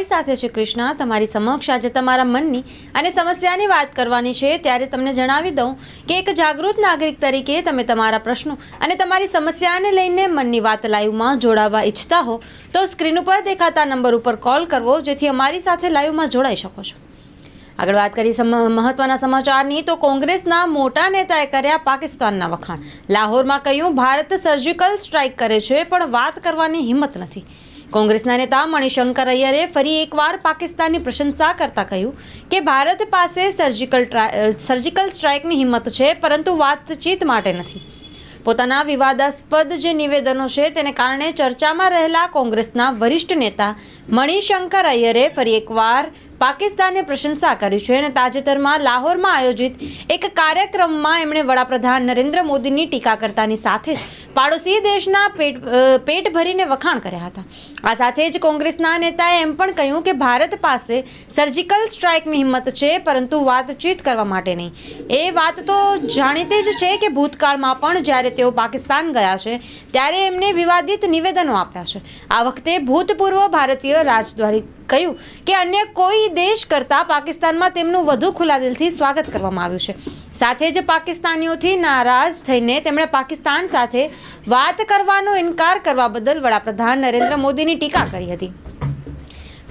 તમારી સાથે છે કૃષ્ણા. તમારી સમક્ષ આજે તમારા મનની અને સમસ્યાની વાત કરવાની છે. ત્યારે તમને જણાવી દઉં કે એક જાગૃત નાગરિક તરીકે તમે તમારા પ્રશ્નો અને તમારી સમસ્યાને લઈને મનની વાત લાઈવમાં જોડાવા ઈચ્છતા હો, તો સ્ક્રીન ઉપર દેખાતા નંબર ઉપર કોલ કરવો, જેથી અમારી સાથે લાઈવમાં જોડાઈ શકો છો. આગળ વાત કરી મહત્વના સમાચારની, તો કોંગ્રેસના મોટા નેતાએ કર્યા પાકિસ્તાનના વખાણ. લાહોરમાં કહ્યું, ભારત સર્જિકલ સ્ટ્રાઇક કરે છે, પણ વાત કરવાની હિંમત નથી. કોંગ્રેસના નેતા મણિશંકર અય્યરે ફરી એકવાર પાકિસ્તાનની પ્રશંસા કરતા કહ્યું કે ભારત પાસે સર્જિકલ સર્જિકલ સ્ટ્રાઇકની હિંમત છે, પરંતુ વાતચીત માટે નથી. પોતાના વિવાદાસ્પદ જે નિવેદનો છે, તેને કારણે ચર્ચામાં રહેલા કોંગ્રેસના વરિષ્ઠ નેતા મણિશંકર અય્યરે ફરી એકવાર પાકિસ્તાનની પ્રશંસા કરી છે અને તાજેતરમાં લાહોરમાં આયોજિત એક કાર્યક્રમમાં એમણે વડાપ્રધાન નરેન્દ્ર મોદીની ટીકા કરતાની સાથે જ પાડોશી દેશના પેટ પેટ ભરીને વખાણ કર્યા હતા. આ સાથે જ કોંગ્રેસના નેતાએ એમ પણ કહ્યું કે ભારત પાસે સર્જિકલ સ્ટ્રાઇકની હિંમત છે, પરંતુ વાતચીત કરવા માટે નહીં. એ વાત તો જાણીતી જ છે કે ભૂતકાળમાં પણ જ્યારે તેઓ પાકિસ્તાન ગયા છે, ત્યારે એમને વિવાદિત નિવેદનો આપ્યા છે. આ વખતે ભૂતપૂર્વ ભારતીય રાજદ્વારી કહ્યું કે અન્ય કોઈ દેશ કરતાં પાકિસ્તાનમાં તેમનું વધુ ખુલ્લા દિલથી સ્વાગત કરવામાં આવ્યું છે. સાથે જ પાકિસ્તાનીઓથી નારાજ થઈને તેમણે પાકિસ્તાન સાથે વાત કરવાનો ઇનકાર કરવા બદલ વડાપ્રધાન નરેન્દ્ર મોદીની ટીકા કરી હતી.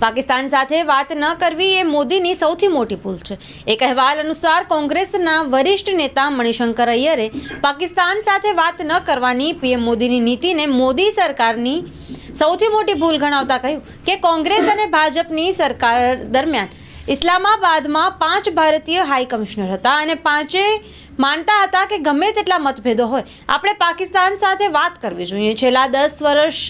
પાકિસ્તાન સાથે વાત ન કરવી એ મોદીની સૌથી મોટી ભૂલ છે. એક અહેવાલ અનુસાર કોંગ્રેસના વરિષ્ઠ નેતા મણિશંકર અય્યરે પાકિસ્તાન સાથે વાત ન કરવાની પીએમ મોદીની નીતિને મોદી સરકારની સૌથી મોટી ભૂલ ગણાવતા કહ્યું કે કોંગ્રેસ અને ભાજપની સરકાર દરમિયાન ઇસ્લામાબાદમાં પાંચ ભારતીય હાઈ કમિશનર હતા અને પાંચે માનતા હતા કે ગમે તેટલા મતભેદો હોય, આપણે પાકિસ્તાન સાથે વાત કરવી જોઈએ. છેલ્લા દસ વર્ષ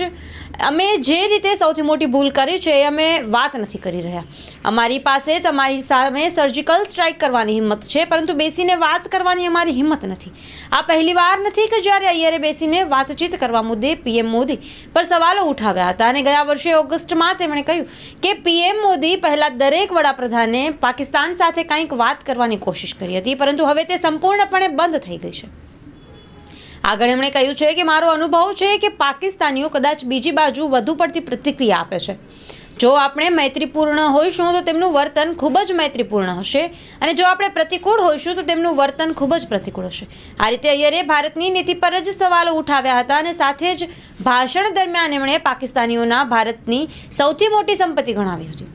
અમે જે રીતે સૌથી મોટી ભૂલ કરી છે એ અમે વાત નથી કરી રહ્યા. અમારી પાસે તમારી સામે સર્જિકલ સ્ટ્રાઇક કરવાની હિંમત છે, પરંતુ બેસીને વાત કરવાની અમારી હિંમત નથી. આ પહેલી વાર નથી કે જ્યારે અય્યરે બેસીને વાતચીત કરવા મુદ્દે પીએમ મોદી પર સવાલો ઉઠાવ્યા હતા અને ગયા વર્ષે ઓગસ્ટમાં તેમણે કહ્યું કે પીએમ મોદી પહેલાં દરેક વડાપ્રધાને પાકિસ્તાન સાથે કંઈક વાત કરવાની કોશિશ કરી હતી, પરંતુ હવે તે સંપૂર્ણપણે બંધ થઈ ગઈ છે. આગળ એમણે કહ્યું છે કે મારો અનુભવ છે કે પાકિસ્તાનીઓ કદાચ બીજી બાજુ વધુ પડતી પ્રતિક્રિયા આપે છે. જો આપણે મૈત્રીપૂર્ણ હોઈશું તો તેમનું વર્તન ખૂબ જ મૈત્રીપૂર્ણ હશે અને જો આપણે પ્રતિકૂળ હોઈશું તો તેમનું વર્તન ખૂબ જ પ્રતિકૂળ હશે. આ રીતે અય્યરે ભારતની નીતિ પર જ સવાલો ઉઠાવ્યા હતા અને સાથે જ ભાષણ દરમિયાન એમણે પાકિસ્તાનીઓના ભારતની સૌથી મોટી સંપત્તિ ગણાવી હતી.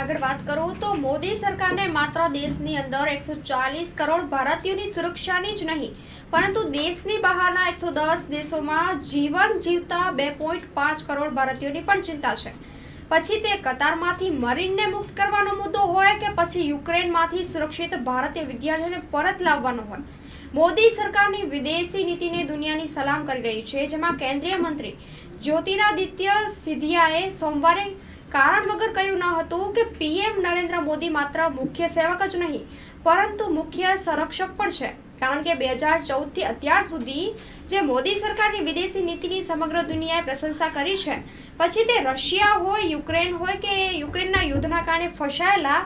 આગળ વાત કરું તો મોદી સરકારને માત્ર દેશની અંદર એકસો ચાલીસ કરોડ ભારતીયોની સુરક્ષાની જ નહીં પરંતુ દેશની બહારના એકસો દસ દેશોમાં જીવન જીવતા બે પોઈન્ટ પાંચ કરોડ ભારતીયોની પણ ચિંતા છે. પછી તે કતારમાંથી મરીનને મુક્ત કરવાનો મુદ્દો હોય કે પછી યુક્રેનમાંથી સુરક્ષિત ભારતીય વિદ્યાર્થીઓને પરત લાવવાનો હોય? મોદી સરકારની વિદેશી નીતિને દુનિયાની સલામ કરી રહી છે, જેમાં કેન્દ્રીય મંત્રી જ્યોતિરાદિત્ય સિંધિયાએ સોમવારે કારણ વગર કહ્યું ન હતું કે પીએમ નરેન્દ્ર મોદી માત્ર મુખ્ય સેવક જ નહીં, પરંતુ મુખ્ય સંરક્ષક પણ છે. કારણ કે બે હજાર ચૌદથી અત્યાર સુધી જે મોદી સરકારની વિદેશી નીતિની સમગ્ર દુનિયાએ પ્રશંસા કરી છે, પછી તે રશિયા હોય, યુક્રેન હોય કે યુક્રેનના યુદ્ધના કારણે ફસાયેલા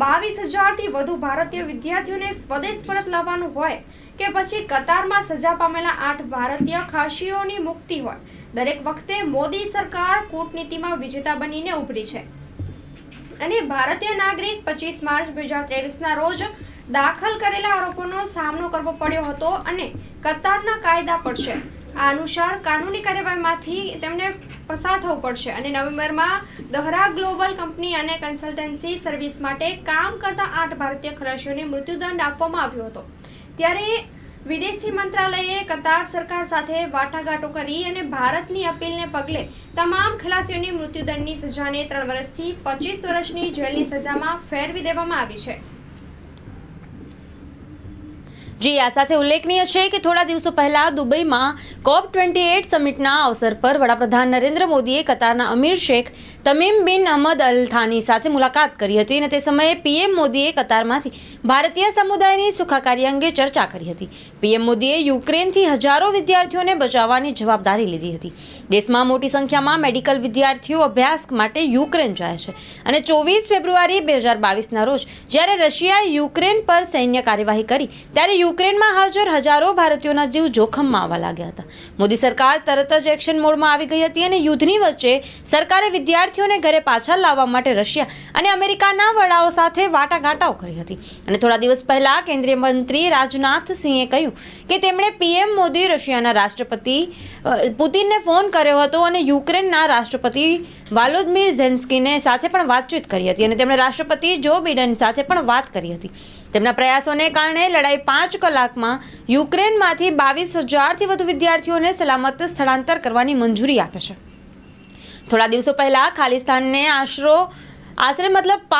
બાવીસ હજારથી વધુ ભારતીય વિદ્યાર્થીઓને સ્વદેશ પરત લાવવાનું હોય કે પછી કતારમાં સજા પામેલા આઠ ભારતીય ખાસીઓની મુક્તિ હોય, દરેક વખતે મોદી સરકાર કૂટનીતિમાં વિજેતા બનીને ઉભરી છે. અને ભારતીય નાગરિક પચીસ માર્ચ બે હજાર ત્રેવીસના રોજ દાખલ કરેલા આરોપોનો સામનો કરવો પડ્યો હતો અને કતારના કાયદા પડશે. આ અનુસાર કાનૂની કાર્યવાહીમાંથી તેમને પસાર થવું પડશે અને નવેમ્બરમાં દહરા ગ્લોબલ કંપની અને કન્સલ્ટન્સી સર્વિસ માટે કામ કરતા આઠ ભારતીય ખલાસીઓને મૃત્યુદંડ આપવામાં આવ્યો હતો. ત્યારે વિદેશી મંત્રાલયે કતાર સરકાર સાથે વાટાઘાટો કરી અને ભારતની અપીલને પગલે તમામ ખલાસીઓની મૃત્યુદંડની સજાને ત્રણ વર્ષથી પચીસ વર્ષની જેલની સજામાં ફેરવી દેવામાં આવી છે. જી, આ સાથે ઉલ્લેખનીય છે કે થોડા દિવસો પહેલા દુબઈમાં કોપ ટ્વેન્ટી એટ સમિટના અવસર પર વડાપ્રધાન નરેન્દ્ર મોદીએ કતારના અમીર શેખ તમીમ બિન અહમદ અલ થાની સાથે મુલાકાત કરી હતી અને તે સમયે પીએમ મોદીએ કતારમાંથી ભારતીય સમુદાયની સુખાકારી અંગે ચર્ચા કરી હતી. પીએમ મોદીએ યુક્રેનથી હજારો વિદ્યાર્થીઓને બચાવવાની જવાબદારી લીધી હતી. દેશમાં મોટી સંખ્યામાં મેડિકલ વિદ્યાર્થીઓ અભ્યાસ માટે યુક્રેન જાય છે અને ચોવીસ ફેબ્રુઆરી બે હજાર બાવીસના રોજ જ્યારે રશિયાએ યુક્રેન પર સૈન્ય કાર્યવાહી કરી, ત્યારે યુક્રેનમાં હાજર હજારો ભારતીયોના જીવ જોખમમાં આવવા લાગ્યા હતા. મોદી સરકાર તરત જ એક્શન મોડમાં આવી ગઈ હતી અને યુદ્ધની વચ્ચે સરકારે વિદ્યાર્થીઓને ઘરે પાછા લાવવા માટે રશિયા અને અમેરિકાના વડાઓ સાથે વાટાઘાટાઓ કરી હતી. અને થોડા દિવસ પહેલા કેન્દ્રીય મંત્રી રાજનાથ સિંહે કહ્યું કે તેમણે પીએમ મોદી રશિયાના રાષ્ટ્રપતિ પુતિનને ફોન કર્યો હતો અને યુક્રેનના રાષ્ટ્રપતિ વાલોદમીર ઝેન્સ્કીને સાથે પણ વાતચીત કરી હતી અને તેમણે રાષ્ટ્રપતિ જો બિડન સાથે પણ વાત કરી હતી. તેમના પ્રયાસોને કારણે લડાઈ પાંચ કલાકમાં યુક્રેનમાંથી બાવીસ હજારથી વધુ વિદ્યાર્થીઓને સલામત સ્થળાંતર કરવાની મંજૂરી આપે છે. થોડા દિવસો પહેલા ખાલિસ્તાનને આશરો આશરે મતલબ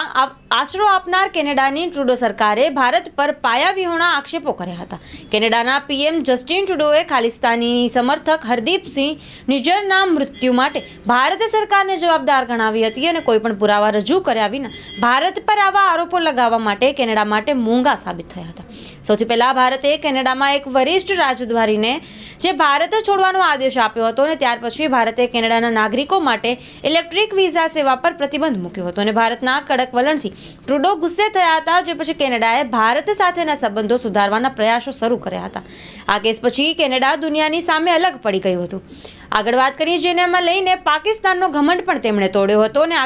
આશરો આપનાર કેનેડાની ટ્રુડો સરકારે ભારત પર પાયાવિહોણા આક્ષેપો કર્યા હતા. કેનેડાના પીએમ જસ્ટિન ટ્રુડોએ ખાલિસ્તાની સમર્થક હરદીપસિંહ નિજરના મૃત્યુ માટે ભારત સરકારને જવાબદાર ગણાવી હતી અને કોઈપણ પુરાવા રજૂ કર્યા વિના ભારત પર આવા આરોપો લગાવવા માટે કેનેડા માટે મોંઘા સાબિત થયા હતા. સૌથી પહેલા ભારતે કેનેડામાં એક વરિષ્ઠ રાજદ્વારીને જે ભારત છોડવાનો આદેશ આપ્યો હતો અને ત્યાર પછી ભારતે કેનેડાના નાગરિકો માટે ઇલેક્ટ્રિક વિઝા સેવા પર પ્રતિબંધ મૂક્યો હતો અને ભારતના કડક વલણથી ટ્રુડો ગુસ્સે થયા હતા, જે પછી કેનેડાએ ભારત સાથેના સંબંધો સુધારવાના પ્રયાસો શરૂ કર્યા હતા. આ કેસ પછી કેનેડા દુનિયાની સામે અલગ પડી ગયું હતું. આગળ વાત કરીએ જેનામાં લઈને પાકિસ્તાનનો ઘમંડ પણ તેમણે તોડ્યો હતો અને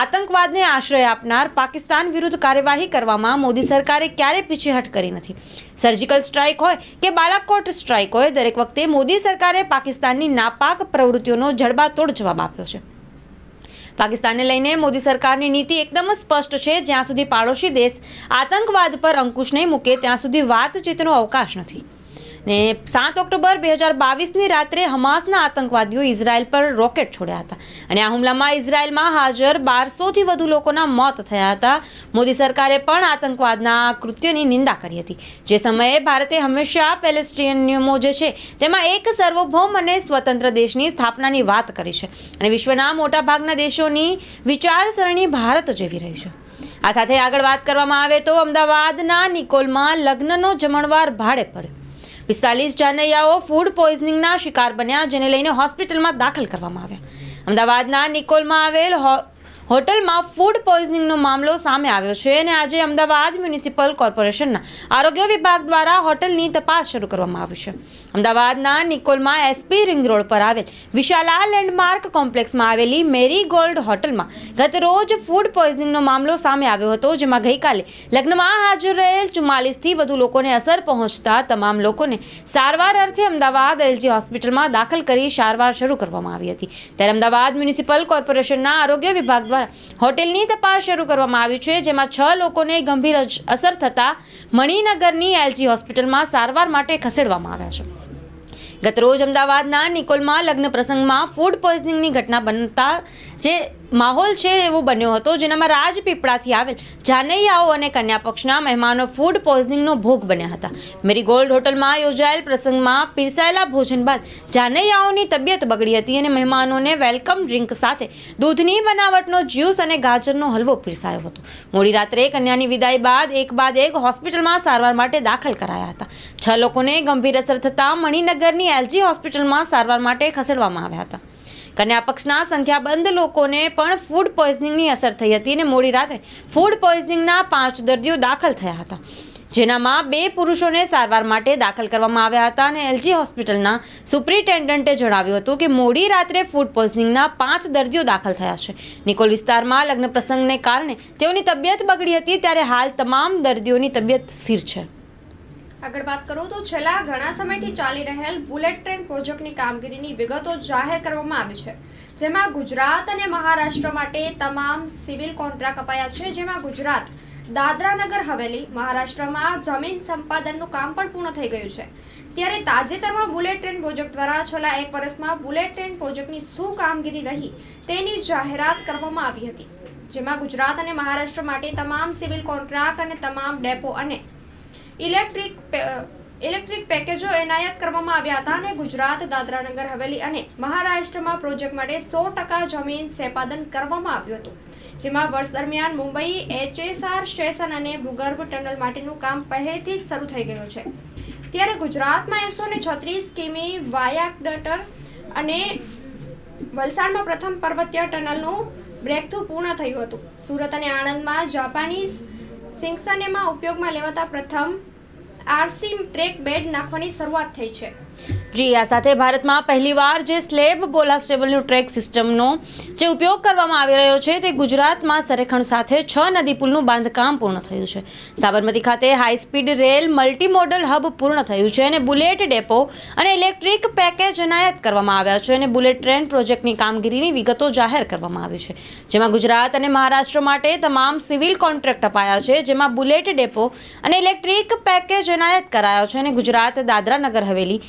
આતંકવાદને આશ્રય આપનાર પાકિસ્તાન વિરુદ્ધ કાર્યવાહી કરવામાં મોદી સરકારે ક્યારેય પીછેહટ કરી નથી. સર્જિકલ સ્ટ્રાઇક હોય કે બાલાકોટ સ્ટ્રાઇક હોય, દરેક વખતે મોદી સરકારે પાકિસ્તાનની નાપાક પ્રવૃત્તિઓનો જડબાતોડ જવાબ આપ્યો છે. પાકિસ્તાનને લઈને મોદી સરકારની નીતિ એકદમ સ્પષ્ટ છે, જ્યાં સુધી પાડોશી દેશ આતંકવાદ પર અંકુશ નહીં મૂકે, ત્યાં સુધી વાતચીતનો અવકાશ નથી. ને સાત ઓક્ટોબર બે હજાર બાવીસની રાત્રે હમાસના આતંકવાદીઓ ઇઝરાયલ પર રોકેટ છોડ્યા હતા. અને આ હુમલામાં ઇઝરાયલમાં હાજર બારસોથી વધુ લોકોના મોત થયા હતા. મોદી સરકારે પણ આતંકવાદના કૃત્યની નિંદા કરી હતી. જે સમયે ભારતે હંમેશા પેલેસ્ટિયન નિયમો જે છે, તેમાં એક સાર્વભૌમ અને સ્વતંત્ર દેશની સ્થાપનાની વાત કરી છે. અને વિશ્વના મોટાભાગના દેશોની વિચારસરણી ભારત જેવી રહી છે. આ સાથે આગળ વાત કરવામાં આવે તો અમદાવાદના નિકોલમાં લગ્નનો જમણવાર ભાડે પડ્યો. પિસ્તાલીસ જાનૈયાઓ ફૂડ પોઈઝનિંગના શિકાર બન્યા, જેને લઈને હોસ્પિટલમાં દાખલ કરવામાં આવ્યા. અમદાવાદના નિકોલમાં આવેલ હોટલમાં ફૂડ પોઈઝનિંગનો મામલો સામે આવ્યો છે અને આજે અમદાવાદ મ્યુનિસિપલ કોર્પોરેશનના આરોગ્ય વિભાગ દ્વારા હોટલની તપાસ શરૂ કરવામાં આવી છે. અમદાવાદના નિકોલમાં એસપી રિંગ રોડ પર આવેલ વિશાલા લેન્ડમાર્ક કોમ્પ્લેક્સમાં આવેલી મેરી ગોલ્ડ હોટલમાં ગત રોજ ફૂડ પોઈઝનિંગનો મામલો સામે આવ્યો હતો, જેમાં ગઈકાલે લગ્નમાં હાજર રહેલ ચુમ્માલીસથી વધુ લોકોને અસર પહોંચતા તમામ લોકોને સારવાર અર્થે અમદાવાદ એલજી હોસ્પિટલમાં દાખલ કરી સારવાર શરૂ કરવામાં આવી હતી. ત્યારે અમદાવાદ મ્યુનિસિપલ કોર્પોરેશનના આરોગ્ય વિભાગ દ્વારા હોટેલની તપાસ શરૂ કરવામાં આવી છે, જેમાં છ લોકોને ગંભીર અસર થતા મણિનગરની એલજી હોસ્પિટલમાં સારવાર માટે ખસેડવામાં આવ્યા છે. ગતરોજ અમદાવાદના નિકોલમાં લગ્ન પ્રસંગમાં ફૂડ પોઈઝનિંગની ઘટના બનતા જે માહોલ છે એવો બન્યો હતો, જેનામાં રાજપીપળાથી આવેલ જાનૈયાઓ અને કન્યા પક્ષના મહેમાનો ફૂડ પોઈઝનિંગનો ભોગ બન્યા હતા. મેરી ગોલ્ડ હોટલમાં યોજાયેલ પ્રસંગમાં પીરસાયેલા ભોજન બાદ જાનૈયાઓની તબિયત બગડી હતી અને મહેમાનોને વેલકમ ડ્રિંક સાથે દૂધની બનાવટનો જ્યુસ અને ગાજરનો હલવો પીરસાયો હતો. મોડી રાત્રે કન્યાની વિદાય બાદ એક બાદ એક હોસ્પિટલમાં સારવાર માટે દાખલ કરાયા હતા. છ લોકોને ગંભીર અસર થતાં મણિનગરની એલજી હોસ્પિટલમાં સારવાર માટે ખસેડવામાં આવ્યા હતા. કન્યા પક્ષના સંખ્યાબંધ લોકોને પણ ફૂડ પોઈઝનિંગની અસર થઈ હતી અને મોડી રાત્રે ફૂડ પોઈઝનિંગના પાંચ દર્દીઓ દાખલ થયા હતા. જેનામાં બે પુરુષોને સારવાર માટે દાખલ કરવામાં આવ્યા હતા અને એલજી હોસ્પિટલના સુપ્રિન્ટેન્ડન્ટે જણાવ્યું હતું કે મોડી રાત્રે ફૂડ પોઈઝનિંગના પાંચ દર્દીઓ દાખલ થયા છે. નિકોલ વિસ્તારમાં લગ્ન પ્રસંગને કારણે તેઓની તબિયત બગડી હતી, ત્યારે હાલ તમામ દર્દીઓની તબિયત સ્થિર છે. આગળ વાત કરું તો છેલ્લા ઘણા સમયથી ચાલી રહેલ બુલેટ ટ્રેન પ્રોજેક્ટની કામગીરીની વિગતો જાહેર કરવામાં આવી છે, જેમાં ગુજરાત અને મહારાષ્ટ્ર માટે તમામ સિવિલ કોન્ટ્રાક્ટ અપાયા છે, જેમાં ગુજરાત, દાદરા નગર હવેલી, મહારાષ્ટ્રમાં જમીન સંપાદનનું કામ પણ પૂર્ણ થઈ ગયું છે. ત્યારે તાજેતરમાં બુલેટ ટ્રેન પ્રોજેક્ટ દ્વારા છેલ્લા એક વર્ષમાં બુલેટ ટ્રેન પ્રોજેક્ટની શું કામગીરી રહી તેની જાહેરાત કરવામાં આવી હતી, જેમાં ગુજરાત અને મહારાષ્ટ્ર માટે તમામ સિવિલ કોન્ટ્રાક્ટ અને તમામ ડેપો અને ઇલેક્ટ્રિક ઇલેક્ટ્રિક પેકેજો એનાયત કરવામાં આવ્યા હતા અને ગુજરાત દાદરાનગર હવેલી અને મહારાષ્ટ્રમાં પ્રોજેક્ટ માટે સો ટકા જમીન સેપાદન કરવામાં આવ્યું હતું. જેમાં વર્ષ દરમિયાન મુંબઈ, એચએસઆર, સ્ટેશન અને ભૂગર્ભ ટનલ માટેનું કામ પહેલેથી જ શરૂ થઈ ગયું છે. ત્યારે ગુજરાતમાં એકસો ને છત્રીસ કિમી વાયાડટર અને વલસાડમાં પ્રથમ પર્વતીય ટનલનું બ્રેકથ્રુ પૂર્ણ થયું હતું. સુરત અને આણંદમાં જાપાનીઝ સિંગસનેમાં ઉપયોગમાં લેવાતા પ્રથમ આરસી ટ્રેક બેડ નાખવાની શરૂઆત થઈ છે. જી, આ સાથે ભારતમાં પહેલીવાર જે સ્લેબ બોલાસ્ટેબલનું ટ્રેક સિસ્ટમનો જે ઉપયોગ કરવામાં આવી રહ્યો છે તે ગુજરાતમાં સરેખણ સાથે છ નદી પુલનું બાંધકામ પૂર્ણ થયું છે. સાબરમતી ખાતે high speed rail multi modal hub પૂર્ણ થયું છે અને બુલેટ ડેપો અને ઇલેક્ટ્રિક પેકેજ એનાયત કરવામાં આવ્યા છે અને બુલેટ ટ્રેન પ્રોજેક્ટની કામગીરીની વિગતો જાહેર કરવામાં આવી છે. જેમાં ગુજરાત અને મહારાષ્ટ્ર માટે તમામ સિવિલ કોન્ટ્રાક્ટ અપાયા છે, જેમાં બુલેટ ડેપો અને ઇલેક્ટ્રિક પેકેજ એનાયત કરાયો છે અને ગુજરાત દાદરા નગર હવેલી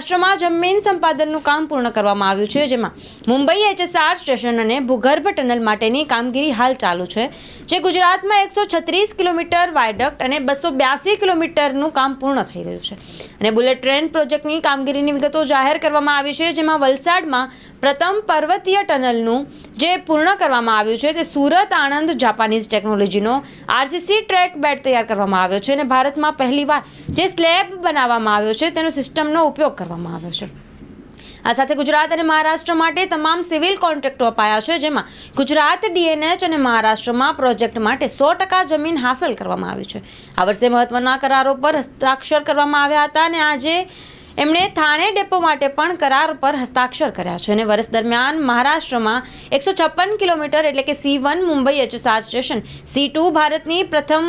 મહારાષ્ટ્રમાં જમીન સંપાદનનું કામ પૂર્ણ કરવામાં આવ્યું છે, જેમાં મુંબઈ એચએસઆર સ્ટેશન અને ભૂગર્ભ ટનલ માટેની કામગીરી હાલ ચાલુ છે, જે ગુજરાતમાં એકસો છત્રીસ કિલોમીટર વાયડક્ટ અને બસો બ્યાસી કિલોમીટરનું કામ પૂર્ણ થઈ ગયું છે. અને બુલેટ ટ્રેન પ્રોજેક્ટની કામગીરીની વિગતો જાહેર કરવામાં આવી છે, જેમાં વલસાડમાં પ્રથમ પર્વતીય ટનલનું જે પૂર્ણ કરવામાં આવ્યું છે, તે સુરત આણંદ જાપાનીઝ ટેકનોલોજીનો આરસીસી ટ્રેક બેડ તૈયાર કરવામાં આવ્યો છે અને ભારતમાં પહેલીવાર જે સ્લેબ બનાવવામાં આવ્યો છે, તેનો સિસ્ટમનો ઉપયોગ કરવામાં આવ્યો છે. આ સાથે ગુજરાત અને મહારાષ્ટ્ર માટે તમામ સિવિલ કોન્ટ્રાક્ટો અપાયા છે, જેમાં ગુજરાત, ડીએનએચ અને મહારાષ્ટ્રમાં પ્રોજેક્ટ માટે સો ટકા જમીન હાંસલ કરવામાં આવી છે. આ વર્ષે મહત્વના કરારો પર હસ્તાક્ષર કરવામાં આવ્યા હતા અને આજે એમણે થાણે ડેપો માટે પણ કરાર પર હસ્તાક્ષર કર્યા છે અને વર્ષ દરમિયાન મહારાષ્ટ્રમાં એકસો છપ્પન કિલોમીટર એટલે કે C one Mumbai HSR station, C two ભારતની પ્રથમ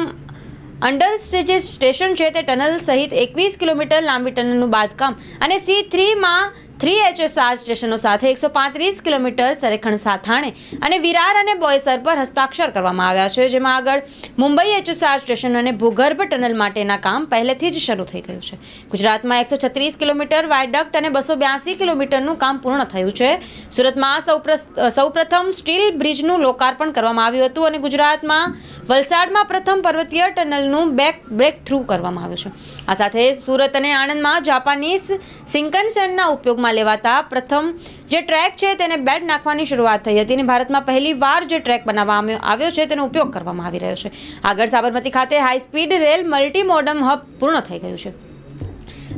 અંડર સ્ટેશન છે તે ટનલ સહિત એકવીસ કિલોમીટર લાંબી ટનલનું બાંધકામ અને સી થ્રીમાં થ્રી એચએસઆર સ્ટેશનો સાથે એકસો પાંત્રીસ કિલોમીટર સરેખણ સાથાણે અને વિરાર અને બોયસર પર હસ્તાક્ષર કરવામાં આવ્યા છે, જેમાં આગળ મુંબઈ એચએસઆર સ્ટેશન અને ભૂગર્ભ ટનલ માટેના કામ પહેલેથી જ શરૂ થઈ ગયું છે. ગુજરાતમાં એકસો છત્રીસ કિલોમીટર વાયડક્ટ અને બસો બ્યાસી કિલોમીટરનું કામ પૂર્ણ થયું છે. સુરતમાં સૌપ્રસ- સૌપ્રથમ સ્ટીલ બ્રિજનું લોકાર્પણ કરવામાં આવ્યું હતું અને ગુજરાતમાં વલસાડમાં પ્રથમ પર્વતીય ટનલનું બેક બ્રેક થ્રુ કરવામાં આવ્યું છે. આ સાથે સુરત અને આણંદમાં જાપાનીઝ સિંકનસેનના ઉપયોગમાં લેવાતા પ્રથમ જે ટ્રેક છે તેને બેડ નાખવાની શરૂઆત થઈ હતી અને ભારતમાં પહેલી વાર જે ટ્રેક બનાવવામાં આવ્યો છે તેનો ઉપયોગ કરવામાં આવી રહ્યો છે. આગળ સાબરમતી ખાતે high speed rail multi modal hub પૂર્ણ થઈ ગયું છે.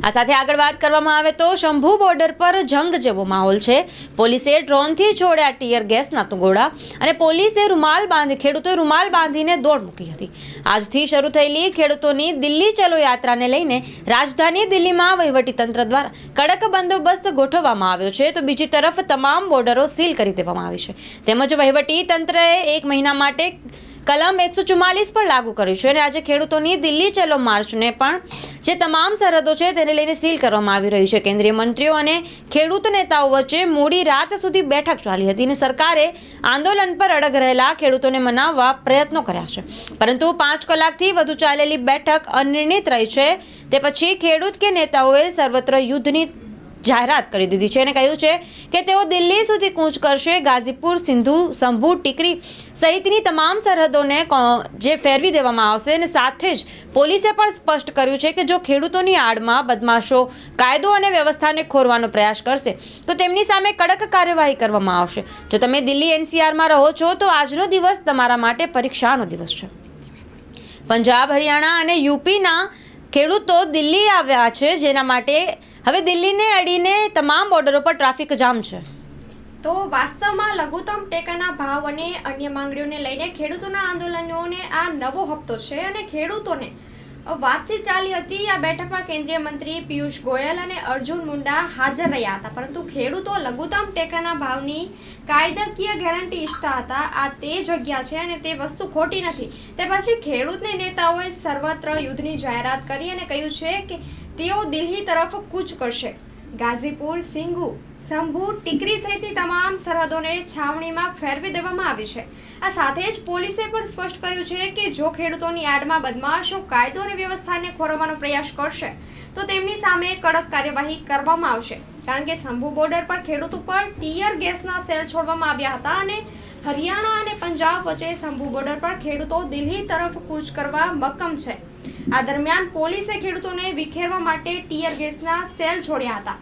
આ સાથે આગળ વાત કરવામાં આવે તો શંભુ બોર્ડર પર જંગ જેવો માહોલ છે. પોલીસે ડ્રોનથી છોડ્યા ટીયર ગેસના તો ગોળા અને પોલીસે રૂમાલ બાંધી ખેડૂતોએ રૂમાલ બાંધીને દોડ મૂકી હતી. આજથી શરૂ થયેલી ખેડૂતોની દિલ્હી ચલો યાત્રાને લઈને રાજધાની દિલ્હીમાં વહીવટીતંત્ર દ્વારા કડક બંદોબસ્ત ગોઠવવામાં આવ્યો છે. તો બીજી તરફ તમામ બોર્ડરો સીલ કરી દેવામાં આવી છે. તેમજ વહીવટી તંત્રએ એક મહિના માટે કલમ એકસો ચુમ્માલીસ પણ લાગુ કર્યું છે અને આજે ખેડૂતોની દિલ્હી ચલો માર્ચને પણ જે તમામ સરહદો છે તેને લઈને સીલ કરવામાં આવી રહી છે. કેન્દ્રીય મંત્રીઓ અને ખેડૂત નેતાઓ વચ્ચે મોડી રાત સુધી બેઠક ચાલી હતી અને સરકારે આંદોલન પર અડગ રહેલા ખેડૂતોને મનાવવા પ્રયત્નો કર્યા છે. પરંતુ પાંચ કલાકથી વધુ ચાલેલી બેઠક અનિર્ણિત રહી છે. તે પછી ખેડૂત કે નેતાઓએ સર્વત્ર યુદ્ધની જાહેરાત કરી દીધી છે અને કહ્યું છે કે તેઓ દિલ્હી સુધી કૂચ કરશે, ગાઝીપુર, સિંધુ, સંભુ, ટીકરી સહિતની તમામ સરહદોને જે ફેરવી દેવામાં આવશે. અને સાથે જ પોલીસે પણ સ્પષ્ટ કર્યું છે કે જો ખેડૂતોની આડમાં બદમાશો, કાયદો અને વ્યવસ્થાને ખોરવાનો પ્રયાસ કરશે, તો તેમની સામે કડક કાર્યવાહી કરવામાં આવશે. જો તમે દિલ્હી એનસીઆરમાં રહો છો, તો આજનો દિવસ તમારા માટે પરીક્ષાનો દિવસ છે. પંજાબ, હરિયાણા અને યુપીના ખેડૂતો દિલ્હી આવ્યા છે, જેના માટે હવે દિલ્હીને અડીને તમામ બોર્ડરો પર ટ્રાફિક જામ છે. તો વાસ્તવમાં લઘુત્તમ ટેકાના ભાવ અને અન્ય માંગણીઓને લઈને ખેડૂતોના આંદોલનોને આ નવો હપ્તો છે અને ખેડૂતોને વાતચીત ચાલી હતી. આ બેઠકમાં કેન્દ્રીય મંત્રી પિયુષ ગોયલ અને અર્જુન મુંડા હાજર રહ્યા હતા. પરંતુ ખેડૂતો લઘુત્તમ ટેકાના ભાવની કાયદાકીય ગેરંટી ઈચ્છતા હતા. આ તે જગ્યા છે અને તે વસ્તુ ખોટી નથી. તે પછી ખેડૂતને નેતાઓએ સર્વત્ર યુદ્ધની જાહેરાત કરી અને કહ્યું છે કે તેઓ દિલ્હી તરફ કૂચ કરશે. ગાઝીપુર, સિંગુ, સંભુ ટીકરી સહિતની તમામ સરહદોને છાવણીમાં ફેરવી દેવામાં આવી છે. આ સાથે જ પોલીસે પણ સ્પષ્ટ કર્યું છે કે જો ખેડૂતોની આડમાં બદમાશો, કાયદો અને વ્યવસ્થાને ખોરવવાનો પ્રયાસ કરશે, તો તેમની સામે કડક કાર્યવાહી કરવામાં આવશે. કારણ કે સંભુ બોર્ડર પર ખેડૂતો ઉપર ટીયર ગેસના સેલ છોડવામાં આવ્યા હતા અને હરિયાણા અને પંજાબ વચ્ચે સંભુ બોર્ડર પર ખેડૂતો દિલ્હી તરફ કૂચ કરવા મક્કમ છે. આ દરમિયાન પોલીસે ખેડૂતોને વિખેરવા માટે ટીયર ગેસના સેલ છોડ્યા હતા.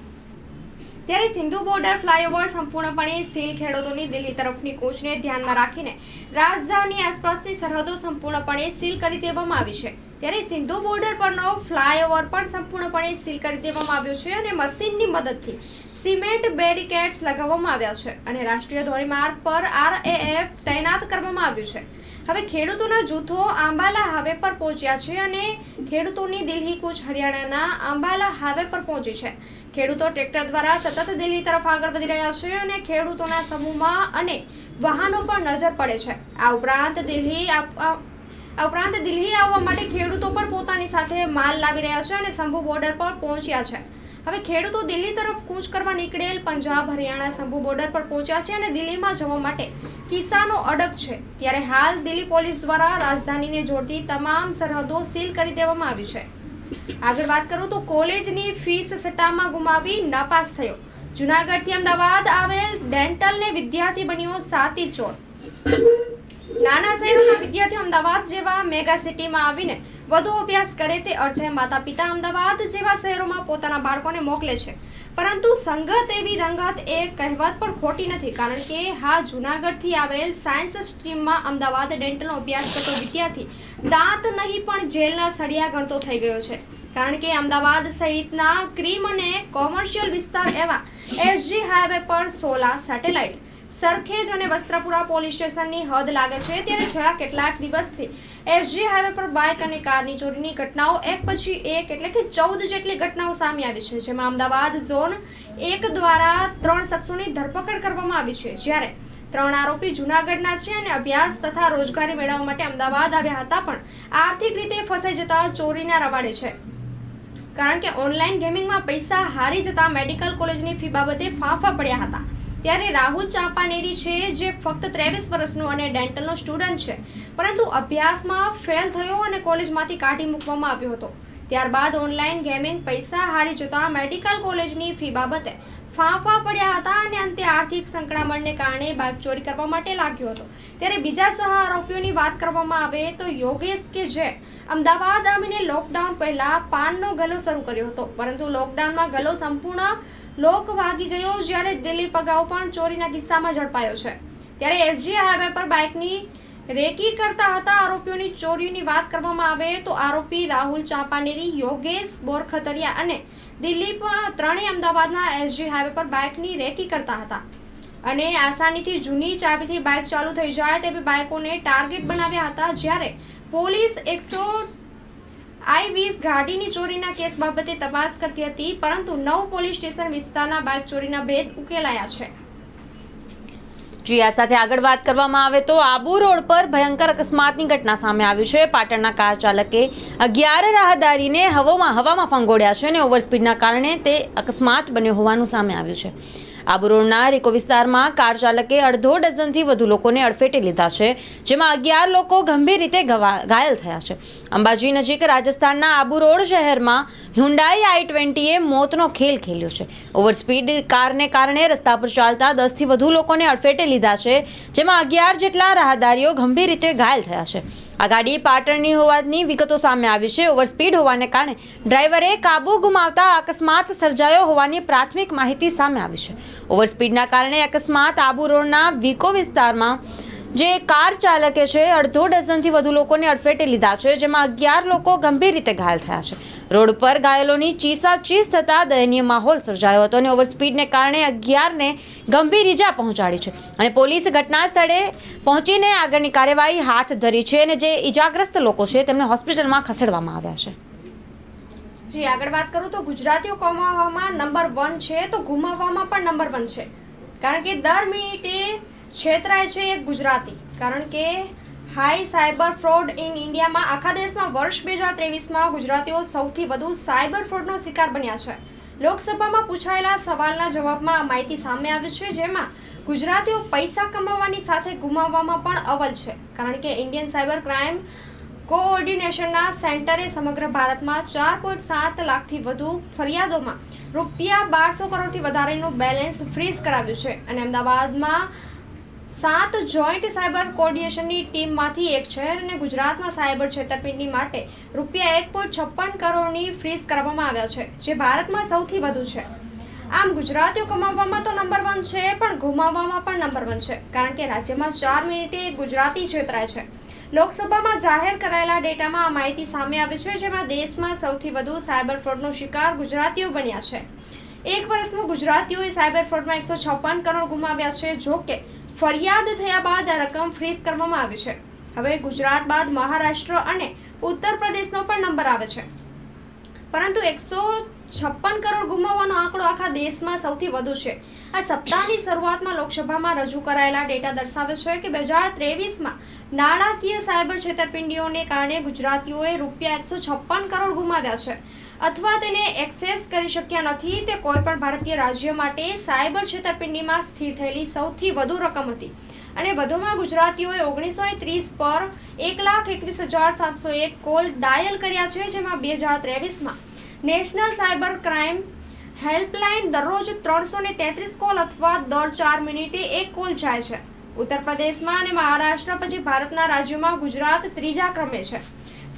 ત્યારે સિંધુ બોર્ડર ફ્લાયઓવર સંપૂર્ણપણે સીલ ખેડૂતોની દિલ્હી તરફની કૂચને ધ્યાનમાં રાખીને રાજધાની આસપાસની સરહદો સંપૂર્ણપણે સીલ કરી દેવામાં આવી છે. ત્યારે સિંધુ બોર્ડર પરનો ફ્લાયઓવર પણ સંપૂર્ણપણે સીલ કરી દેવામાં આવ્યો છે અને મશીનની મદદથી સિમેન્ટ બેરિકેડ્સ લગાવવામાં આવ્યા છે અને રાષ્ટ્રીય ધોરીમાર્ગ પર આરએએફ તૈનાત કરવામાં આવ્યું છે. હવે ખેડૂતોના જૂથો આંબાલા હાઈવે પર પહોંચ્યા છે અને ખેડૂતોની દિલ્હી કૂચ હરિયાણાના આંબાલા હાઈવે પર પહોંચી છે. ખેડૂતો ટ્રેક્ટર દ્વારા સતત દિલ્હી તરફ આગળ વધી રહ્યા છે અને ખેડૂતોના સમૂહમાં અને વાહનો પર નજર પડે છે. આ ઉપરાંત દિલ્હી આ ઉપરાંત દિલ્હી આવવા માટે ખેડૂતો પણ પોતાની સાથે માલ લાવી રહ્યા છે અને શંભુ બોર્ડર પર પહોંચ્યા છે. હવે ખેડૂતો દિલ્હી તરફ કૂચ કરવા નીકળેલ પંજાબ, હરિયાણા, શંભુ બોર્ડર પર પહોંચ્યા છે અને દિલ્હીમાં જવા માટે કિસાનો અડગ છે. ત્યારે હાલ દિલ્હી પોલીસ દ્વારા રાજધાનીને જોડતી તમામ સરહદો સીલ કરી દેવામાં આવી છે. આગળ વાત કરું તો કોલેજની ફીસ સટ્ટામાં ગુમાવી નાપાસ થયો. જુનાગઢથી અમદાવાદ આવેલ ડેન્ટલને વિદ્યાર્થી બન્યો સાતી ચોર. નાના શહેરોના વિદ્યાર્થીઓ અમદાવાદ જેવા મેગા સિટીમાં આવીને વધુ અભ્યાસ કરે તે અર્થે માતા પિતા અમદાવાદ જેવા શહેરોમાં પોતાના બાળકોને મોકલે છે. પરંતુ સંગત એવી રંગત એ કહેવત પણ ખોટી નથી, કારણ કે હા, જુનાગઢથી આવેલ સાયન્સ સ્ટ્રીમમાં અમદાવાદ ડેન્ટલનો અભ્યાસ કરતો વિદ્યાર્થી દાંત નહીં, પણ જેલના સળિયા ગણતો થઈ ગયો છે. કારણ કે અમદાવાદ સહિતના ક્રીમ અને કોમર્શિયલ વિસ્તાર એવા એસજી હાઈવે પર સોલા સેટેલાઇટ સરખેજ અને વસ્ત્રાપુરા પોલીસ સ્ટેશનની હદ લાગે છે. ત્યારે છેલ્લા કેટલાક દિવસથી એસજી હાઈવે પર બાઇક અને કારની ચોરીની ઘટનાઓ એક પછી એક એટલે કે ચૌદ જેટલી ઘટનાઓ સામે આવી છે, જેમાં અમદાવાદ ઝોન એક દ્વારા ત્રણ શખ્સોની ધરપકડ કરવામાં આવી છે. જ્યારે ત્રણ આરોપી જૂનાગઢના છે અને અભ્યાસ તથા રોજગારી મેળવવા માટે અમદાવાદ આવ્યા હતા, પણ આર્થિક રીતે ફસાઈ જતા ચોરીના રવાડે છે. કારણ કે ઓનલાઈન ગેમિંગમાં પૈસા હારી જતા મેડિકલ કોલેજની ફી બાબતે ફાંફા પડ્યા હતા. ત્યારે રાહુલ ચાંપાનેરી છે, જે ફક્ત ત્રેવીસ વર્ષનો અને ડેન્ટલનો સ્ટુડન્ટ છે. પરંતુ અભ્યાસમાં ફેલ થયો અને કોલેજમાંથી કાઢી મૂકવામાં આવ્યો હતો. ત્યારબાદ ઓનલાઈન ગેમિંગ પૈસા હારી જતા મેડિકલ કોલેજની ફી બાબતે ફાંફા પડ્યા હતા અને અંતે આર્થિક સંકળામણને કારણે બાઇક ચોરી કરવા માટે લાગ્યો હતો. ત્યારે બીજા સહ આરોપીઓની વાત કરવામાં આવે તો યોગેશ કે જે અમદાવાદ આવીને લોકડાઉન પહેલા પાનનો ગલો શરૂ કર્યો હતો. પરંતુ લોકડાઉનમાં ગલો સંપૂર્ણ લોક વાગી ગયો જ્યારે દિલીપ અગાઉ પણ ચોરીના કિસ્સામાં ઝડપાયો છે. ત્યારે એસજી હાઈવે પર બાઇકની રેકી કરતા હતા આરોપીઓની ચોરીની વાત કરવામાં આવે તો આરોપી રાહુલ ચાંપાનેરી, યોગેશ બોરખતરિયા અને દિલીપ ત્રણેય અમદાવાદના એસજી હાઈવે પર બાઇકની રેકી કરતા હતા. અને આસાનીથી જૂની ચાવીથી બાઇક ચાલુ થઈ જાય તેવી બાઇકોને ટાર્ગેટ બનાવ્યા હતા જ્યારે પોલીસ એકસો આઈ વીસ ગાડીની ચોરીના કેસ બાબતે તપાસ કરતી હતી, પરંતુ નવ પોલીસ સ્ટેશન વિસ્તારના બાઇક ચોરીના ભેદ ઉકેલાયા છે. જી, આ સાથે આગળ વાત કરવામાં આવે તો આબુ રોડ પર ભયંકર અકસ્માતની ઘટના સામે આવી છે. પાટણના કાર ચાલકે અગિયાર રાહદારીને હવામાં હવામાં ફંગોળ્યા છે અને ઓવરસ્પીડના કારણે તે અકસ્માત બન્યો હોવાનું સામે આવ્યું છે. આબુ રોડના રિકો વિસ્તારમાં કાર ચાલકે અડધો ડઝનથી વધુ લોકોને અડફેટે લીધા છે, જેમાં અગિયાર લોકો ગંભીર રીતે ઘાયલ થયા છે. અંબાજી નજીક રાજસ્થાનના આબુ રોડ શહેરમાં હ્યુન્ડાઈ આઈ ટ્વેન્ટીએ મોતનો ખેલ ખેલ્યો છે. ઓવરસ્પીડ કારને કારણે રસ્તા પર ચાલતા દસથી વધુ લોકોને અડફેટે લીધા છે, જેમાં અગિયાર જેટલા રાહદારીઓ ગંભીર રીતે ઘાયલ થયા છે. આ ગાડી પાટણની હોવાની વિગતો સામે આવી છે. ઓવરસ્પીડ હોવાને કારણે ડ્રાઈવરે કાબુ ગુમાવતા અકસ્માત સર્જાયો હોવાની પ્રાથમિક માહિતી સામે આવી છે. ઓવરસ્પીડના કારણે અકસ્માત આબુ રોડના વિકો વિસ્તારમાં જે કાર ચાલકે છે, અડધો ડઝનથી વધુ લોકોને અડફેટે લીધા છે, જેમાં અગિયાર લોકો ગંભીર રીતે ઘાયલ થયા છે. રોડ પર ઘાયલોની ચીસાચીસ થતાં દયનીય માહોલ સર્જાયો હતો અને ઓવરસ્પીડને કારણે અગિયારને ગંભીર ઈજા પહોંચાડી છે. અને પોલીસ ઘટના સ્થળે પહોંચીને આગળની કાર્યવાહી હાથ ધરી છે અને જે ઈજાગ્રસ્ત લોકો છે, તેમને હોસ્પિટલમાં ખસેડવામાં આવ્યા છે. જી, આગળ વાત કરું તો ગુજરાતીઓ કમાવામાં નંબર વન છે, તો ગુમાવવામાં પણ નંબર વન છે. કારણ કે દર મિનિટે છેતરાય છે એક ગુજરાતી. કારણ કે, હાઈ સાયબર ફ્રોડ ઇન ઇન્ડિયામાં આખા દેશમાં વર્ષ બે હજાર ત્રેવીસમાં ગુજરાતીઓ સૌથી વધુ સાયબર ફ્રોડનો શિકાર બન્યા છે. લોકસભામાં પૂછાયેલા સવાલના જવાબમાં માહિતી સામે આવી છે, જેમાં ગુજરાતીઓ પૈસા કમાવવાની સાથે ગુમાવવામાં પણ અવલ છે. કારણ કે ઇન્ડિયન સાયબર ક્રાઇમ કોઓર્ડિનેશનના સેન્ટરે સમગ્ર ભારતમાં ચાર પોઈન્ટ સાત લાખથી વધુ ફરિયાદોમાં રૂપિયા બારસો કરોડથી વધારેનું બેલેન્સ ફ્રીઝ કરાવ્યું છે. અને અમદાવાદમાં સાત જોઈન્ટ સાયબર કોર્ડિનેશનની ટીમમાંથી એક છે અને ગુજરાતમાં સાયબર છેતરપિંડી માટે રૂપિયા એક પોઈન્ટ છપ્પન કરોડની ફ્રીઝ કરવામાં આવ્યા છે, જે ભારતમાં સૌથી વધુ છે. આમ ગુજરાતીઓ કમાવવામાં તો નંબર વન છે, પણ ગુમાવવામાં પણ નંબર વન છે, કારણ કે રાજ્યમાં ચાર મિનિટે ગુજરાતી છેતરાય છે. લોકસભામાં જાહેર કરાયેલા ડેટામાં આ માહિતી સામે આવી છે, જેમાં દેશમાં સૌથી વધુ સાયબર ફ્રોડનો શિકાર ગુજરાતીઓ બન્યા છે. એક વર્ષમાં ગુજરાતીઓએ સાયબર ફ્રોડમાં એકસો છપ્પન કરોડ ગુમાવ્યા છે જો કે ફરિયાદ થયા બાદ આ રકમ ફ્રીઝ કરવામાં આવી છે. હવે ગુજરાત બાદ મહારાષ્ટ્ર અને ઉત્તર પ્રદેશનો પણ નંબર આવે છે. પરંતુ એકસો છપ્પન કરોડ ગુમાવવાનો આંકડો આખા દેશમાં સૌથી વધુ છે. આ સપ્તાહની શરૂઆતમાં લોકસભામાં રજૂ કરાયેલા ડેટા દર્શાવે છે કે બે હજાર ત્રેવીસમાં નાણાકીય સાયબર છેતરપિંડીઓને કારણે ગુજરાતીઓએ રૂપિયા એકસો છપ્પન કરોડ ગુમાવ્યા છે. અથવા તેને એક્સેસ કરી શક્યા નથી, તે કોઈપણ ભારતીય રાજ્ય માટે સાયબર છેતરપિંડીમાં સ્થિર થયેલી સૌથી વધુ રકમ હતી. અને વધુમાં ગુજરાતીઓએ ઓગણીસો ત્રીસ પર એક લાખ એકવીસ હજાર સાતસો એક કોલ ડાયલ કર્યા છે, જેમાં બે હજાર ત્રેવીસમાં નેશનલ સાયબર ક્રાઇમ હેલ્પલાઇન દરરોજ ત્રણસો ને તેત્રીસ કોલ અથવા દર ચાર મિનિટે એક કોલ જાય છે. ઉત્તર પ્રદેશમાં અને મહારાષ્ટ્ર પછી ભારતના રાજ્યોમાં ગુજરાત ત્રીજા ક્રમે છે.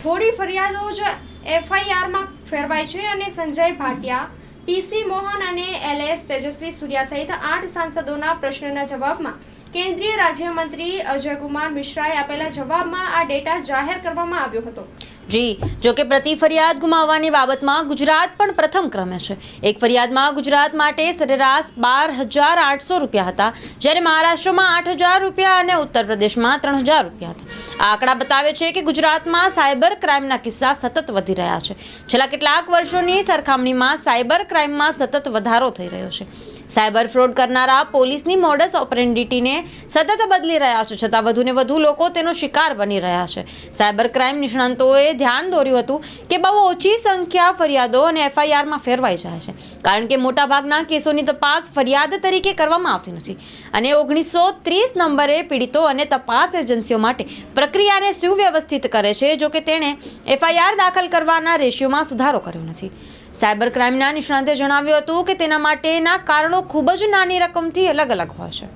થોડી ફરિયાદો જ એફઆઈઆરમાં ફેરવાય છે અને સંજય ભાટિયા પીસી મોહન અને એલએસ તેજસ્વી સૂર્યા સહિત આઠ સાંસદોના પ્રશ્નના જવાબમાં કેન્દ્રીય રાજ્યમંત્રી અજયકુમાર મિશ્રાએ આપેલા જવાબમાં આ ડેટા જાહેર કરવામાં આવ્યો હતો. જી, જો કે પ્રતિ ફરિયાદ ગુમાવવાની બાબતમાં ગુજરાત પણ પ્રથમ ક્રમે છે. એક ફરિયાદમાં ગુજરાત માટે સરેરાશ બાર હજાર આઠસો રૂપિયા હતા, જ્યારે મહારાષ્ટ્રમાં આઠ હજાર રૂપિયા અને ઉત્તર પ્રદેશમાં ત્રણ હજાર રૂપિયા હતા. આ આંકડા બતાવે છે કે ગુજરાતમાં સાયબર ક્રાઇમના કિસ્સા સતત વધી રહ્યા છે. છેલ્લા કેટલાક વર્ષોની સરખામણીમાં સાયબર ક્રાઇમમાં સતત વધારો થઈ રહ્યો છે. સાયબર ફ્રોડ કરનારા પોલીસની મોડસ ઓપરેન્ડિટીને સતત બદલી રહ્યા છે. છતાં વધુને વધુ લોકો તેનો શિકાર બની રહ્યા છે. સાયબર ક્રાઇમ નિષ્ણાંતોએ ધ્યાન દોર્યું હતું કે બહુ ઓછી સંખ્યા ફરિયાદો અને એફઆઈઆરમાં ફેરવાઈ જાય છે. કારણ કે મોટાભાગના કેસોની તપાસ ફરિયાદ તરીકે કરવામાં આવતી નથી. અને ઓગણીસો ત્રીસ નંબરે પીડિતો અને તપાસ એજન્સીઓ માટે પ્રક્રિયાને સુવ્યવસ્થિત કરે છે, જોકે તેણે એફઆઈઆર દાખલ કરવાના રેશિયોમાં સુધારો કર્યો નથી. સાયબર ક્રાઇમના નિષ્ણાંતે જણાવ્યું હતું કે તેના માટેના કારણો ખૂબ જ નાની રકમથી અલગ અલગ હોય છે.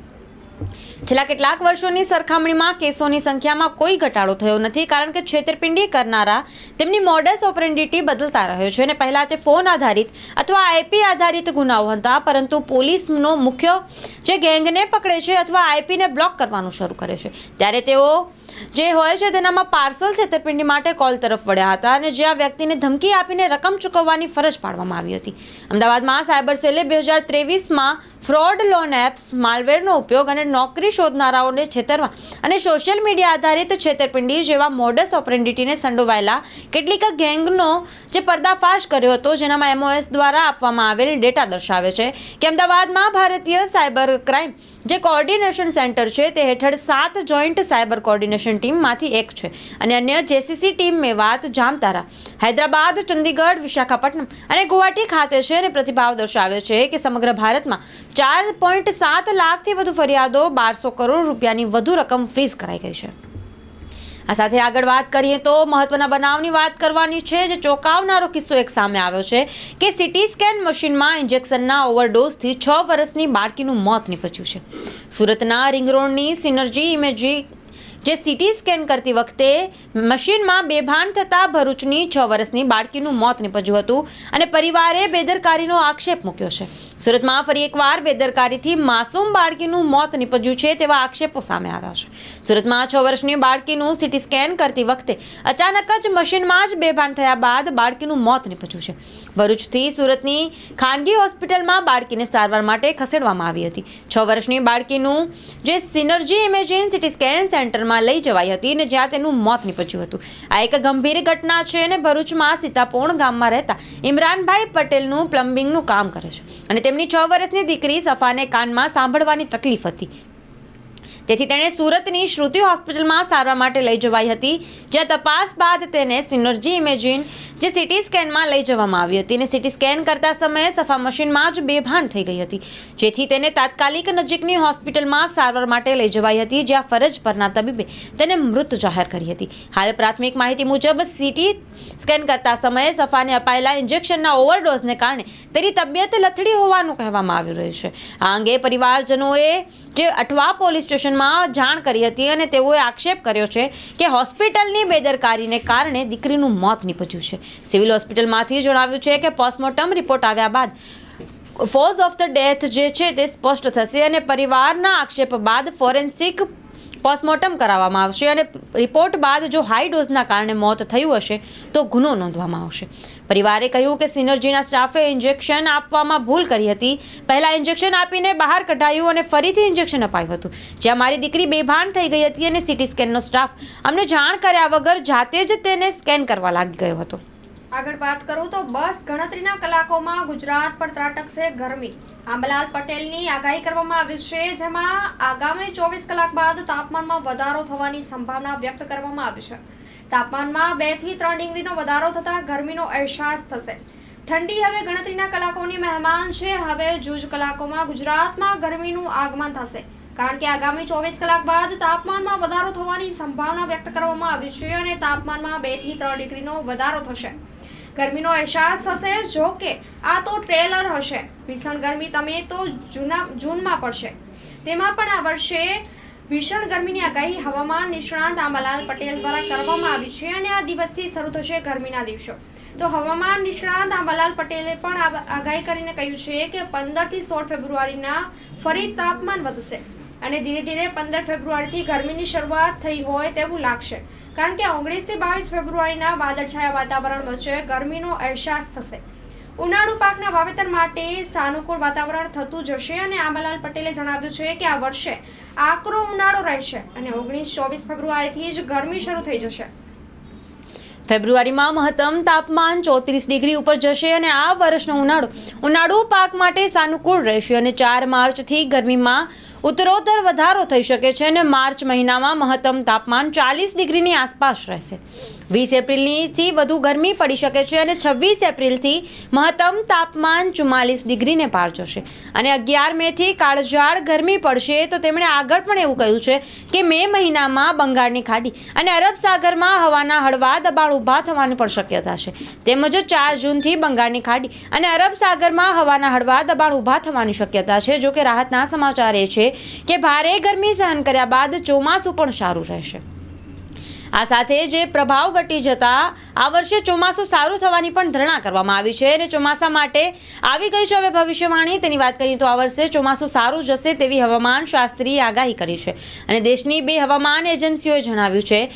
છેલ્લા કેટલાક વર્ષોની સરખામણીમાં કેસોની સંખ્યામાં કોઈ ઘટાડો થયો નથી, કારણ કે છેતરપિંડી કરનારા તેમની મોડસ ઓપરેન્ડિટી બદલતા રહ્યો છે અને પહેલાં તે ફોન આધારિત અથવા આઈપી આધારિત ગુનાઓ હતા, પરંતુ પોલીસનો મુખ્ય જે ગેંગને પકડે છે અથવા આઈપીને બ્લોક કરવાનું શરૂ કરે છે. ત્યારે તેઓ જે હોય છે તેનામાં પાર્સલ છેતરપિંડી માટે કોલ તરફ વળ્યા હતા અને જે આ વ્યક્તિને ધમકી આપીને રકમ ચૂકવવાની ફરજ પાડવામાં આવી હતી. અમદાવાદમાં સાયબર સેલે બે હજાર ત્રેવીસમાં ફ્રોડ લોન એપ્સ, માલવેરનો ઉપયોગ અને નોકરી શોધનારાઓને છેતરવા અને સોશિયલ મીડિયા આધારિત છેતરપિંડી જેવા મોડસ ઓપરેન્ડિટીને સંડોવાયેલા કેટલીક ગેંગનો જે પર્દાફાશ કર્યો હતો, જેનામાં એમઓએસ દ્વારા આપવામાં આવેલ ડેટા દર્શાવે છે કે અમદાવાદમાં ભારતીય સાયબર ક્રાઇમ જે કોઓર્ડિનેશન સેન્ટર છે, તે હેઠળ સાત જોઈન્ટ સાયબર કોઓર્ડિનેશન ટીમમાંથી એક છે. અને અન્ય જેસીસી ટીમ મેવાત જામતારા. હૈદરાબાદ, ચંદીગઢ, વિશાખાપટ્ટનમ અને ગુવાહાટી ખાતે છે અને પ્રતિભાવ દર્શાવે છે કે સમગ્ર ભારતમાં ચાર પોઈન્ટ સાત લાખથી વધુ ફરિયાદો બારસો કરોડ રૂપિયાની વધુ રકમ ફ્રીઝ કરાઈ ગઈ છે. આ સાથે આગળ વાત કરીએ તો મહત્વના બનાવની વાત કરવાની છે જે ચોંકાવનારો કિસ્સો એક સામે આવ્યો છે કે સિટી સ્કેન મશીનમાં ઇન્જેક્શનના ઓવરડોઝથી છ વર્ષની બાળકીનું મોત નીપજ્યું છે. સુરતના રિંગરોડની સિનર્જી ઇમેજિંગ જે સીટી સ્કેન કરતી વખતે મશીનમાં બેભાન થતાં ભરૂચની છ વર્ષની બાળકીનું મોત નીપજ્યું હતું અને પરિવારે બેદરકારીનો આક્ષેપ મૂક્યો છે. સુરતમાં ફરી એકવાર બેદરકારીથી માસૂમ બાળકીનું મોત નીપજ્યું છે તેવા આક્ષેપો સામે આવ્યા છે. સુરતમાં છ વર્ષની બાળકીનું સીટી સ્કેન કરતી વખતે અચાનક જ મશીનમાં જ બેભાન થયા બાદ બાળકીનું મોત નીપજ્યું છે. ભરૂચથી સુરતની ખાનગી હોસ્પિટલમાં બાળકીને સારવાર માટે ખસેડવામાં આવી હતી. છ વર્ષની બાળકીનું જે સિનર્જી ઇમેજિન સિટી સ્કેન સેન્ટરમાં લઈ જવાઈ હતી અને જ્યાં તેનું મોત નીપજ્યું હતું. આ એક ગંભીર ઘટના છે અને ભરૂચમાં સીતાપોણ ગામમાં રહેતા ઇમરાનભાઈ પટેલનું પ્લમ્બિંગનું કામ કરે છે અને તેમની છ વર્ષની દીકરી સફાને કાનમાં સાંભળવાની તકલીફ હતી. તેથી તેણે સુરતની શ્રુતિ હોસ્પિટલમાં સારવાર માટે લઈ જવાઈ હતી. જ્યાં તપાસ બાદ તેને સિનર્જી ઇમેજિન જે સિટી સ્કેનમાં લઈ જવામાં આવી હતી અને સિટી સ્કેન કરતા સમયે સફા મશીનમાં જ બેભાન થઈ ગઈ હતી. જેથી તેને તાત્કાલિક નજીકની હોસ્પિટલમાં સારવાર માટે લઈ જવાઈ હતી, જ્યાં ફરજ પરના તબીબે તેને મૃત જાહેર કરી હતી. હાલ પ્રાથમિક માહિતી મુજબ સિટી સ્કેન કરતા સમયે સફાને અપાયેલા ઇન્જેક્શનના ઓવરડોઝને કારણે તેની તબિયત લથડી હોવાનું કહેવામાં આવી રહ્યું છે. આ અંગે પરિવારજનોએ જે અઠવા પોલીસ સ્ટેશનમાં જાણ કરી હતી અને તેઓએ આક્ષેપ કર્યો છે કે હોસ્પિટલની બેદરકારીને કારણે દીકરીનું મોત નીપજ્યું છે. સિવિલ હોસ્પિટલમાંથી જણાવ્યું છે કે પોસ્ટમોર્ટમ રિપોર્ટ આવ્યા બાદ કોઝ ઓફ ધ ડેથ જે છે તે સ્પષ્ટ થશે અને પરિવારના આક્ષેપ બાદ ફોરેન્સિક પોસ્ટમોર્ટમ કરાવવામાં આવશે અને રિપોર્ટ બાદ જો હાઈ ડોઝના કારણે મોત થયું હશે તો ગુનો નોંધવામાં આવશે. પરિવારે કહ્યું કે સિનર્જીના સ્ટાફે ઇન્જેક્શન આપવામાં ભૂલ કરી હતી. પહેલાં ઇન્જેક્શન આપીને બહાર કઢાયું અને ફરીથી ઇન્જેક્શન અપાયું હતું. જ્યાં મારી દીકરી બેભાન થઈ ગઈ હતી અને સીટી સ્કેનનો સ્ટાફ અમને જાણ કર્યા વગર જાતે જ તેને સ્કેન કરવા લાગી ગયો હતો. આગળ વાત કરું તો બસ ગણતરીના કલાકોમાં ગુજરાત પર ત્રાટકશે ગરમી. આંબલાલ પટેલની આગાહી કરવામાં આવી છે, જેમાં આગામી ચોવીસ કલાક બાદ તાપમાનમાં વધારો થવાની સંભાવના વ્યક્ત કરવામાં આવી છે. તાપમાનમાં બેથી ત્રણ ડિગ્રીનો વધારો થતાં ગરમીનો અહેસાસ થશે. ઠંડી હવે ગણતરીના કલાકોની મહેમાન છે, હવે જૂજ કલાકોમાં ગુજરાતમાં ગરમીનું આગમન થશે. કારણ કે આગામી ચોવીસ કલાક બાદ તાપમાનમાં વધારો થવાની સંભાવના વ્યક્ત કરવામાં આવી છે અને તાપમાનમાં બેથી ત્રણ ડિગ્રીનો વધારો થશે. ગરમીનો અહેસાસ થશે જો. કે, આ તો ટ્રેલર હશે. ભીષણ ગરમી તમે તો જૂના, જૂનમાં પડશે. તેમાં પણ આ વર્ષે ભીષણ ગરમીની આગાહી હવામાન નિષ્ણાંત આંબાલાલ પટેલ દ્વારા કરવામાં આવી છે અને આ દિવસથી શરૂ થશે ગરમીના દિવસો. તો હવામાન નિષ્ણાંત આંબાલાલ પટેલે પણ આગાહી કરીને કહ્યું છે કે પંદરથી સોળ ફેબ્રુઆરીના ફરી તાપમાન વધશે. અને ધીરે ધીરે પંદર ફેબ્રુઆરીથી ગરમીની શરૂઆત થઈ હોય તેવું લાગશે. કારણ કે ઓગણીસથી બાવીસ ફેબ્રુઆરીના વાદળછાયા વાતાવરણ વચ્ચે ગરમીનો અહેસાસ થશે. ઉનાળુ પાકના વાવેતર માટે સાનુકૂળ વાતાવરણ થતું જશે અને આંબાલાલ પટેલે જણાવ્યું છે કે આ વર્ષે આકરો ઉનાળો રહેશે અને ઓગણીસ ચોવીસ ફેબ્રુઆરીથી જ ગરમી શરૂ થઈ જશે. ફેબ્રુઆરીમાં મહત્તમ તાપમાન ચોત્રીસ ડિગ્રી ઉપર જશે અને આ વર્ષનો ઉનાળો ઉનાળુ પાક માટે સાનુકૂળ રહેશે અને ચાર માર્ચથી ગરમીમાં ઉત્તરોત્તર વધારો થઈ શકે છે અને માર્ચ મહિનામાં મહત્તમ તાપમાન ચાલીસ ડિગ્રીની આસપાસ રહેશે. વીસ એપ્રિલથી વધુ ગરમી પડી શકે છે અને છવ્વીસ એપ્રિલથી મહત્તમ તાપમાન ચુમ્માલીસ ડિગ્રીને પાર જશે. અને અગિયાર મેથી કાળઝાળ ગરમી પડશે તો તેમણે આગળ પણ એવું કહ્યું છે કે મે મહિનામાં બંગાળની ખાડી અને અરબ સાગરમાં હવાના હળવા દબાણ ઊભા થવાની પણ શક્યતા છે. તેમજ ચાર જૂનથી બંગાળની ખાડી અને અરબ સાગરમાં હવાના હળવા દબાણ ઊભા થવાની શક્યતા છે. જો કે રાહતના સમાચાર એ છે કે ભારે ગરમી સહન કર્યા બાદ ચોમાસું પણ સારું રહેશે. આ સાથે જે પ્રભાવ ઘટી જતા આ વર્ષે ચોમાસું સારું થવાની પણ ધરણા કરવામાં આવી છે અને ચોમાસા માટે આવી ગઈ છે હવે ભવિષ્યવાણી. તેની વાત કરીએ તો આ વર્ષે ચોમાસું સારું જશે તેવી હવામાન શાસ્ત્રીએ આગાહી કરી છે. અને દેશની બે હવામાન એજન્સીઓએ જણાવ્યું છે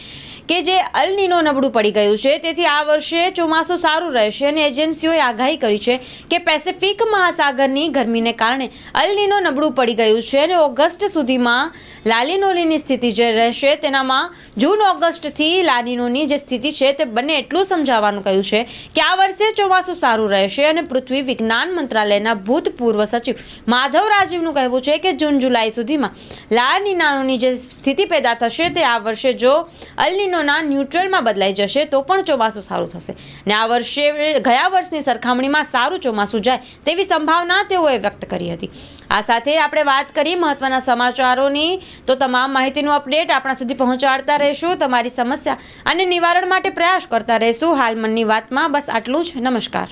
કે જે અલનીનો નબળું પડી ગયું છે. તેથી આ વર્ષે ચોમાસું સારું રહેશે અને એજન્સીઓએ આગાહી કરી છે કે પેસિફિક મહાસાગરની ગરમીને કારણે અલનીનો નબળું પડી ગયું છે અને ઓગસ્ટ સુધીમાં લાલિનોલીની સ્થિતિ જે રહેશે તેનામાં જૂન ઓગસ્ટથી લાનિનોની જે સ્થિતિ છે તે બંને એટલું સમજાવવાનું કહ્યું છે કે આ વર્ષે ચોમાસું સારું રહેશે અને પૃથ્વી વિજ્ઞાન મંત્રાલયના ભૂતપૂર્વ સચિવ માધવ રાજીવનું કહેવું છે કે જૂન જુલાઈ સુધીમાં લાનિનાની જે સ્થિતિ પેદા થશે તે આ વર્ષે જો અલનીનોના ન્યુટ્રલમાં બદલાઈ જશે તો પણ ચોમાસું સારું થશે. ને આ વર્ષે, ગયા વર્ષની સરખામણીમાં સારું ચોમાસું જાય તેવી સંભાવના તેઓએ વ્યક્ત કરી હતી. આ સાથે આપણે વાત કરી મહત્વના સમાચારોની. તો તમામ માહિતીનું અપડેટ આપણા સુધી પહોંચાડતા રહીશું. તમારી સમસ્યા અને નિવારણ માટે પ્રયાસ કરતા રહીશું. હાલ મનની વાતમાં બસ આટલું જ. નમસ્કાર.